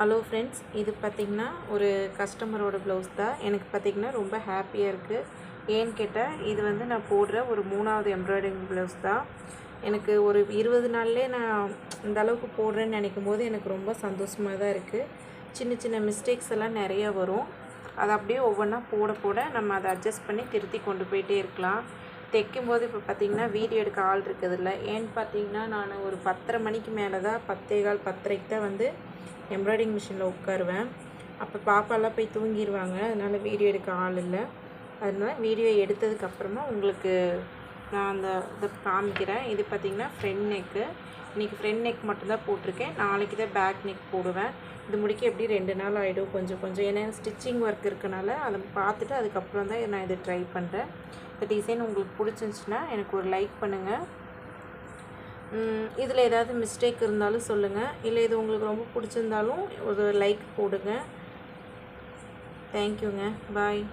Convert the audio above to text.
Hello friends இது பார்த்திங்கன்னா ஒரு கஸ்டமரோட ப்ளவுஸ் தான். எனக்கு பார்த்திங்கன்னா ரொம்ப ஹாப்பியாக இருக்குது ஏன்னு கேட்டால் இது வந்து நான் போடுற ஒரு மூணாவது எம்ப்ராய்டரிங் ப்ளவுஸ் தான். எனக்கு ஒரு இருபது நாள்லேயே நான் இந்த அளவுக்கு போடுறேன்னு நினைக்கும் போது எனக்கு ரொம்ப சந்தோஷமாக தான் இருக்குது சின்ன சின்ன மிஸ்டேக்ஸ் எல்லாம் நிறையா வரும். அதை அப்படியே ஒவ்வொன்றா போட போட நம்ம அதை அட்ஜஸ்ட் பண்ணி திருத்தி கொண்டு போயிட்டே இருக்கலாம். தைக்கும்போது இப்போ பார்த்திங்கன்னா வீடியோ எடுக்க ஆள் இருக்கிறதில்ல. ஏன்னு பார்த்தீங்கன்னா நான் ஒரு பத்தரை மணிக்கு மேலே தான் பத்தே கால் பத்தரைக்கு தான் வந்து எம்ப்ராய்டிங் மிஷினில் உட்காருவேன். அப்போ பாப்பாலாம் போய் தூங்கிடுவாங்க அதனால் வீடியோ எடுக்க ஆள் இல்லை. அதனால வீடியோ எடுத்ததுக்கப்புறமா உங்களுக்கு நான் அந்த இதை காமிக்கிறேன். இது பார்த்திங்கன்னா ஃப்ரெண்ட் நெக்கு இன்றைக்கி ஃப்ரண்ட் நெக் மட்டும்தான் போட்டிருக்கேன். நாளைக்கு தான் பேக் நெக் போடுவேன். இது முடிக்க எப்படி ரெண்டு நாள் ஆகிடும் கொஞ்சம் கொஞ்சம். ஏன்னா ஸ்டிச்சிங் ஒர்க் இருக்கனால அதை பார்த்துட்டு அதுக்கப்புறம் தான் நான் இதை ட்ரை பண்ணுறேன் இந்த டிசைன் உங்களுக்கு பிடிச்சிருந்துச்சின்னா எனக்கு ஒரு லைக் பண்ணுங்கள் இதில் ஏதாவது மிஸ்டேக் இருந்தாலும் சொல்லுங்கள் இல்லை இது உங்களுக்கு ரொம்ப பிடிச்சிருந்தாலும் ஒரு லைக் போடுங்க. தேங்க்யூங்க பாய்